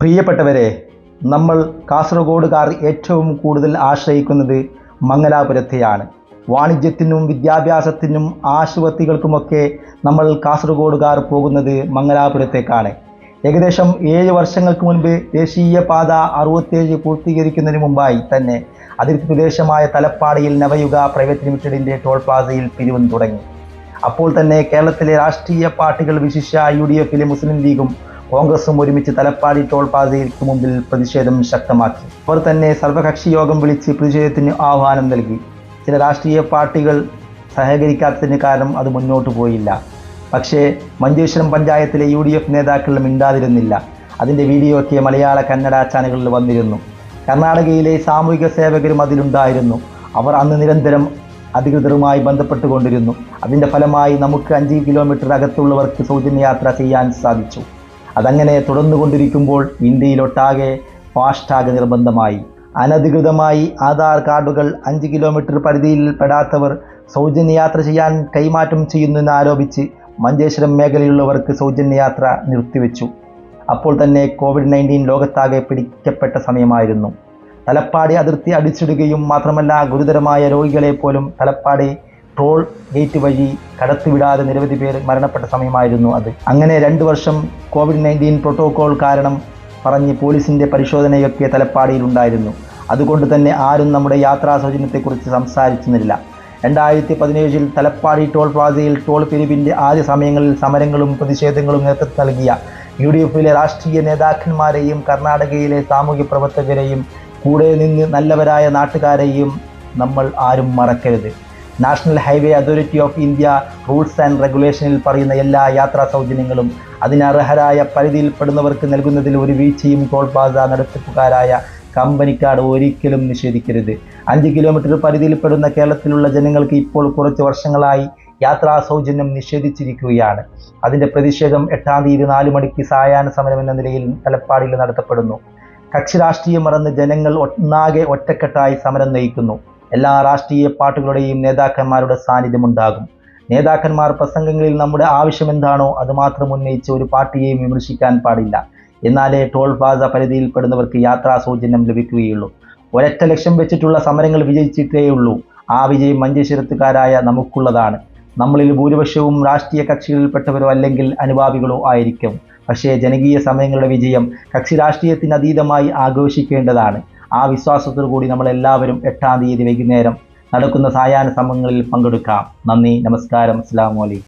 പ്രിയപ്പെട്ടവരെ നമ്മൾ കാസർഗോഡുകാർ ഏറ്റവും കൂടുതൽ ആശ്രയിക്കുന്നത് മംഗലാപുരത്തെയാണ്. വാണിജ്യത്തിനും വിദ്യാഭ്യാസത്തിനും ആശുപത്രികൾക്കുമൊക്കെ നമ്മൾ കാസർഗോഡുകാർ പോകുന്നത് മംഗലാപുരത്തേക്കാണ്. ഏകദേശം ഏഴ് വർഷങ്ങൾക്ക് മുൻപ് ദേശീയപാത അറുപത്തേഴ് പൂർത്തീകരിക്കുന്നതിന് മുമ്പായി തന്നെ അതിർത്തി പ്രദേശമായ തലപ്പാടിയിൽ നവയുഗ പ്രൈവറ്റ് ലിമിറ്റഡിന്റെ ടോൾ പ്ലാസയിൽ പിരിവും തുടങ്ങി. അപ്പോൾ തന്നെ കേരളത്തിലെ രാഷ്ട്രീയ പാർട്ടികൾ വിശിഷ്യ യു ഡി എഫിലെ മുസ്ലിം ലീഗും കോൺഗ്രസും ഒരുമിച്ച് തലപ്പാടി ടോൾ പ്ലാസയ്ക്ക് മുമ്പിൽ പ്രതിഷേധം ശക്തമാക്കി. അവർ തന്നെ സർവകക്ഷി യോഗം വിളിച്ച് പ്രതിഷേധത്തിന് ആഹ്വാനം നൽകി. ചില രാഷ്ട്രീയ പാർട്ടികൾ സഹകരിക്കാത്തതിന് കാരണം അത് മുന്നോട്ട് പോയില്ല. പക്ഷേ മഞ്ചേശ്വരം പഞ്ചായത്തിലെ യു ഡി എഫ് നേതാക്കൾ മിണ്ടാതിരുന്നില്ല. അതിന്റെ വീഡിയോ ഒക്കെ മലയാള കന്നഡ ചാനലുകളിൽ വന്നിരുന്നു. കർണാടകയിലെ സാമൂഹിക സേവകരും അതിലുണ്ടായിരുന്നു. അവർ അന്ന് നിരന്തരം അധികൃതരുമായി ബന്ധപ്പെട്ടുകൊണ്ടിരുന്നു. അതിന്റെ ഫലമായി നമുക്ക് അഞ്ച് കിലോമീറ്റർ അകത്തുള്ളവർക്ക് സൗജന്യ യാത്ര ചെയ്യാൻ സാധിച്ചു. അതങ്ങനെ തുടർന്നുകൊണ്ടിരിക്കുമ്പോൾ ഇന്ത്യയിലൊട്ടാകെ ഫാസ്ടാഗ് നിർബന്ധമായി. അനധികൃതമായി ആധാർ കാർഡുകൾ അഞ്ച് കിലോമീറ്റർ പരിധിയിൽ പെടാത്തവർ സൗജന്യ യാത്ര ചെയ്യാൻ കൈമാറ്റം ചെയ്യുന്നെന്ന് ആരോപിച്ച് മഞ്ചേശ്വരം മേഖലയിലുള്ളവർക്ക് സൗജന്യ യാത്ര നിർത്തിവെച്ചു. അപ്പോൾ തന്നെ കോവിഡ് നയന്റീൻ ലോകത്താകെ പിടിക്കപ്പെട്ട സമയമായിരുന്നു. തലപ്പാടി അതിർത്തി അടിച്ചിടുകയും മാത്രമല്ല ഗുരുതരമായ രോഗികളെ പോലും തലപ്പാടി ടോൾ ഗേറ്റ് വഴി കടത്തിവിടാതെ നിരവധി പേർ മരണപ്പെട്ട സമയമായിരുന്നു അത്. അങ്ങനെ രണ്ട് വർഷം കോവിഡ് നയന്റീൻ പ്രോട്ടോകോൾ കാരണം പറഞ്ഞ് പോലീസിന്റെ പരിശോധനയൊക്കെ തലപ്പാടിയിലുണ്ടായിരുന്നു അതുകൊണ്ട് തന്നെ ആരും നമ്മുടെ യാത്രാ സൗജന്യത്തെക്കുറിച്ച് സംസാരിച്ചിരുന്നില്ല. രണ്ടായിരത്തി പതിനേഴിൽ തലപ്പാടി ടോൾ പ്ലാസയിൽ ടോൾ പിരിവിന്റെ ആദ്യ സമയങ്ങളിൽ സമരങ്ങളും പ്രതിഷേധങ്ങളും നേതൃത്വം നൽകിയ യു ഡി എഫിലെ രാഷ്ട്രീയ നേതാക്കന്മാരെയും കർണാടകയിലെ സാമൂഹ്യ പ്രവർത്തകരെയും കൂടെ നിന്ന് നല്ലവരായ നാട്ടുകാരെയും നമ്മൾ ആരും മറക്കരുത്. National highway authority of India rules and റെഗുലേഷനിൽ പറയുന്ന എല്ലാ യാത്രാ സൗജന്യങ്ങളും അതിനർഹരായ പരിധിയിൽപ്പെടുന്നവർക്ക് നൽകുന്നതിൽ ഒരു വീഴ്ചയും ടോൾ പ്ലാസ നടത്തിപ്പുകാരായ കമ്പനിക്കാട് ഒരിക്കലും നിഷേധിക്കരുത്. അഞ്ച് കിലോമീറ്റർ പരിധിയിൽപ്പെടുന്ന കേരളത്തിലുള്ള ജനങ്ങൾക്ക് ഇപ്പോൾ കുറച്ച് വർഷങ്ങളായി യാത്രാ സൗജന്യം നിഷേധിച്ചിരിക്കുകയാണ്. അതിന്റെ പ്രതിഷേധം എട്ടാം തീയതി നാല് മണിക്ക് സായാഹ്ന സമരം എന്ന നിലയിൽ തലപ്പാടിയിൽ നടത്തപ്പെടുന്നു. കക്ഷി രാഷ്ട്രീയം മറന്ന് ജനങ്ങൾ ഒന്നാകെ ഒറ്റക്കെട്ടായി സമരം നയിക്കുന്നു. എല്ലാ രാഷ്ട്രീയ പാർട്ടികളുടെയും നേതാക്കന്മാരുടെ സാന്നിധ്യമുണ്ടാകും. നേതാക്കന്മാർ പ്രസംഗങ്ങളിൽ നമ്മുടെ ആവശ്യം എന്താണോ അത് മാത്രം ഉന്നയിച്ച് ഒരു പാർട്ടിയെയും വിമർശിക്കാൻ പാടില്ല. എന്നാലേ ടോൾ പ്ലാസ പരിധിയിൽപ്പെടുന്നവർക്ക് യാത്രാ സൗജന്യം ലഭിക്കുകയുള്ളൂ. ഒരൊറ്റ ലക്ഷ്യം വെച്ചിട്ടുള്ള സമരങ്ങൾ വിജയിച്ചിട്ടേയുള്ളൂ ആ വിജയം മഞ്ചേശ്വരത്തുകാരായ നമുക്കുള്ളതാണ്. നമ്മളിൽ ഭൂരിപക്ഷവും രാഷ്ട്രീയ കക്ഷികളിൽപ്പെട്ടവരോ അല്ലെങ്കിൽ അനുഭാവികളോ ആയിരിക്കും. പക്ഷേ ജനകീയ സമയങ്ങളുടെ വിജയം കക്ഷി രാഷ്ട്രീയത്തിന് അതീതമായി ആഘോഷിക്കേണ്ടതാണ്. ആ വിശ്വാസത്തോടു കൂടി നമ്മളെല്ലാവരും എട്ടാം തീയതി വൈകുന്നേരം നടക്കുന്ന സായാഹ്ന സമയങ്ങളിൽ പങ്കെടുക്കാം. നന്ദി നമസ്കാരം അസ്സാം വലൈക്കും